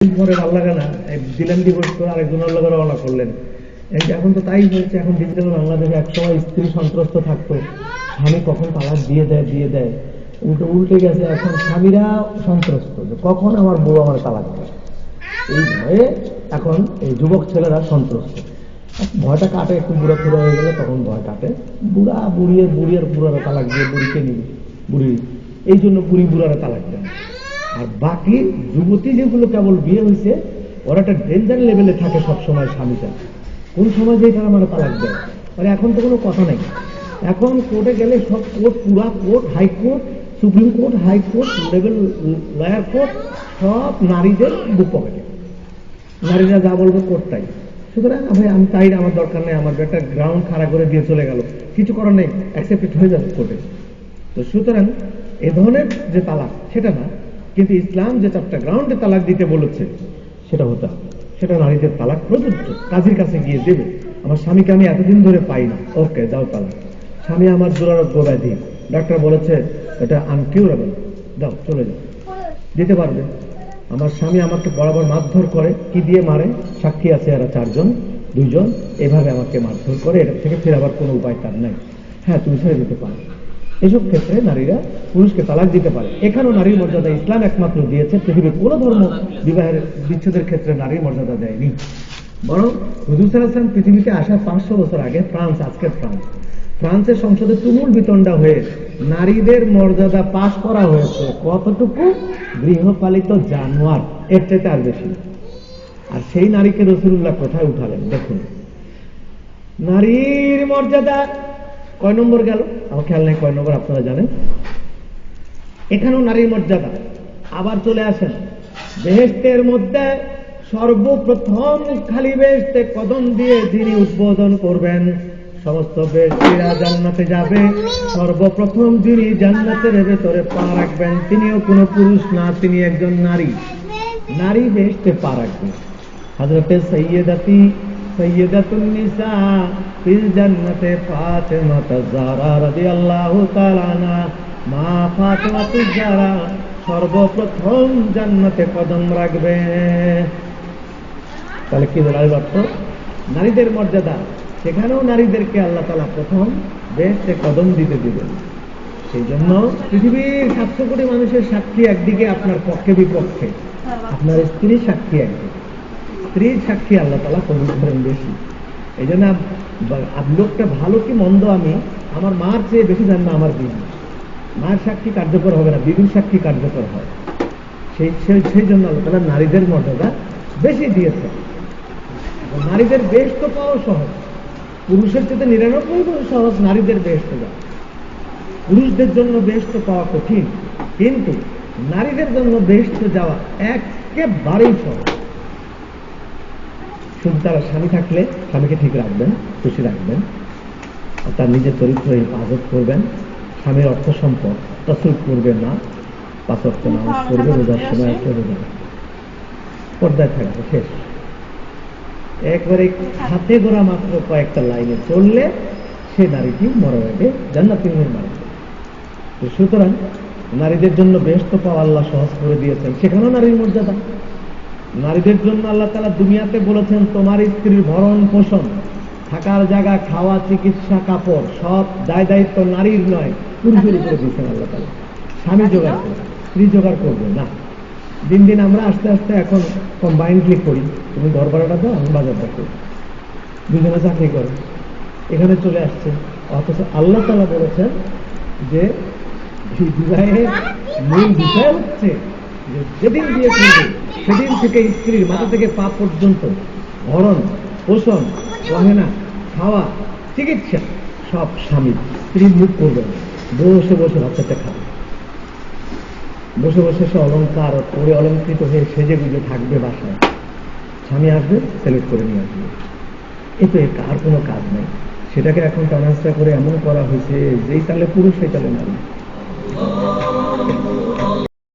পরে লাগে না দিলেন ডিভোর্স করে আরেকজন আল্লাহ রওনা করলেন। এখন তো তাই হয়েছে, এখন ডিজিটাল বাংলাদেশে একসময় স্ত্রী সন্ত্রস্ত থাকতো। স্বামী কখন তালাক দিয়ে দেয় দিয়ে দেয়। উল্টো উল্টে গেছে, এখন স্বামীরা সন্ত্রস্ত যে কখন আমার বউ আমার তালাক দেয়। এই ভয়ে এখন এই যুবক ছেলেরা সন্ত্রস্ত। ভয়টা কাটে, একটু বুড়া ফুড়া হয়ে গেলে তখন ভয় কাটে। বুড়া বুড়িয়ে বুড়িয়ে বুড়ারা তালাক দিয়ে বুড়িকে নিবি বুড়ি। এই জন্য বুড়ি বুড়ারা তালাক দেয়। আর বাকি যুবতী যেগুলো কেবল বিয়ে হয়েছে, ওরা একটা ডেঞ্জার লেভেলে থাকে সবসময় স্বামীটা। কোন সময় যে তারা মানে তালাক দেয় মানে এখন তো কোনো কথা নাই। এখন কোর্টে গেলে সব কোর্ট পুরা court high court supreme court high court level lawyer court সব নারীদের বুক পকেটে নারীরা যা বলবে কোর্টটাই সুতরাং ভাই, আমি তাই আমার দরকার নেই, আমার একটা গ্রাউন্ড খাড়া করে দিয়ে চলে গেল। কিছু করার নেই অ্যাকসেপ্টেড হয়ে যাবে কোর্টে তো সুতরাং এ ধরনের যে তালাক সেটা না। কিন্তু ইসলাম যে চারটা গ্রাউন্ডে তালাক দিতে বলেছে, সেটা হতে সেটা নারীদের তালাক প্রযোজ্য, কাজীর কাছে গিয়ে দেবে। আমার স্বামীকে আমি এতদিন ধরে পাই না। ওকে, দাও তালাক। স্বামী আমার দুরারোগ্য ব্যাধি। ডাক্তার বলেছে, এটা আনকিউরেবল দাও, চলে যাও। দিতে পারবে। আমার স্বামী আমাকে বরাবর মারধর করে। কি দিয়ে মারে? সাক্ষী আছে এরা চারজন, দুইজন। এভাবে আমাকে মারধর করে। এটা থেকে ফেরাবার কোনো উপায় তার নাই। হ্যাঁ তুমি ছেড়ে দিতে পারো। এসব ক্ষেত্রে নারীরা পুরুষকে তালাক দিতে পারে। এখানেও নারীর মর্যাদা ইসলাম একমাত্র দিয়েছে। পৃথিবীর কোন ধর্ম বিবাহের বিচ্ছেদের ক্ষেত্রে নারীর মর্যাদা দেয়নি। বরং হুজুর সাল্লাম পৃথিবীতে আসার পাঁচশো বছর আগে ফ্রান্স, আজকের ফ্রান্স। ফ্রান্সের সংসদে তুমুল বিতণ্ডা হয়ে নারীদের মর্যাদা পাশ করা হয়েছে কতটুকু? গৃহপালিত জানোয়ার, এর চাইতে আর বেশি। আর সেই নারীকে রসুল্লাহ কোথায় উঠালেন? দেখুন। নারীর মর্যাদা কয় নম্বর গেল? আমার খেয়াল নেই কয় নম্বর, আপনারা জানেন। এখানেও নারীর মর্যাদা। আবার চলে আসেন। বেহেস্তের মধ্যে সর্বপ্রথম খালি বেহেস্তে কদম দিয়ে যিনি উদ্বোধন করবেন, সমস্ত ব্যক্তিরা জান্নাতে যাবে। সর্বপ্রথম যিনি জান্নাতের ভেতরে পা রাখবেন, তিনিও কোনো পুরুষ না, তিনি একজন নারী। নারী বেহেস্তে পা রাখবে। হজরতে সৈয়দাতি সর্বপ্রথম জান্নাতে কদম রাখবে। তাহলে কি বলার নারীদের মর্যাদা। সেখানেও নারীদেরকে আল্লাহ তালা প্রথম বেশে কদম দিতে দিবেন। সেই জন্য পৃথিবীর সাতশো কোটি মানুষের সাক্ষী একদিকে, আপনার পক্ষে বিপক্ষে। আপনার স্ত্রী সাক্ষী একদিকে। স্ত্রীর সাক্ষী আল্লাহ তালা কবুল করেন বেশি এই জন্য লোকটা ভালো কি মন্দ আমি, আমার মার চেয়ে বেশি জান না আমার বিবি মার সাক্ষী কার্যকর হবে না বিবির সাক্ষী কার্যকর হয়। সেই সেই জন্য আল্লাহ তালা নারীদের মর্যাদা বেশি দিয়েছে নারীদের বেশ তো পাওয়া সহজ। পুরুষের চেয়ে নিরানব্বই সহজ নারীদের বেশ তো যাওয়া পুরুষদের জন্য বেশ তো পাওয়া কঠিন, কিন্তু নারীদের জন্য বেশ তো যাওয়া একেবারেই সহজ। তারা স্বামী থাকলে স্বামীকে ঠিক রাখবেন খুশি রাখবেন। তার নিজের চরিত্র হেফাজত করবেন। স্বামীর অর্থ সম্পদ তসরুপ করবেন না। পাঁচ অর্থ নামাজ করবে রোজার সময় একটা রোজা পর্দায় থাকবে শেষ। একবারে হাতে গোড়া মাত্র কয়েকটা লাইনে চললে সে নারীটি মরবে জান্নাতি মেয়ের মারবে তো সুতরাং নারীদের জন্য বেস্ত পাওয়া আল্লাহ সহজ করে দিয়েছেন। সেখানেও নারীর মর্যাদা। নারীদের জন্য আল্লাহ তালা দুনিয়াতে বলেছেন তোমার স্ত্রীর ভরণ পোষণ থাকার জায়গা খাওয়া চিকিৎসা কাপড় সব দায় দায়িত্ব নারীর নয় পুরুষের উপরে দিয়েছেন আল্লাহ তালা স্বামী জোগাড় করবে স্ত্রী জোগাড় করবে না। দিন দিন আমরা আস্তে আস্তে এখন কম্বাইন্ডলি করি। তুমি ঘর ভাড়াটা দাও আমি বাজারটা করি। দুজনে চাকরি করে। এখানে চলে আসছে। অথচ আল্লাহ তালা বলেছেন যে এই বিবাহের মূল বিষয় হচ্ছে যে যেদিন বিয়ে করবে সেদিন থেকে স্ত্রীর মাথা থেকে পা পর্যন্ত ভরণ, পোষণ, গহেনা, খাওয়া, চিকিৎসা, সব স্বামী স্ত্রী মুখ করবে। বসে বসে বাচ্চাটা খাবে। বসে বসে সে অলঙ্কার পরে অলঙ্কৃত হয়ে সেজে গুজে থাকবে বাসায়। স্বামী আসবে সেলেক্ট করে নিয়ে আসবে। এ তো এর আর কোনো কাজ নেই। সেটাকে এখন ট্রান্সফার করে এমন করা হয়েছে, যেই তালে পুরুষ, সেই তালে নারী।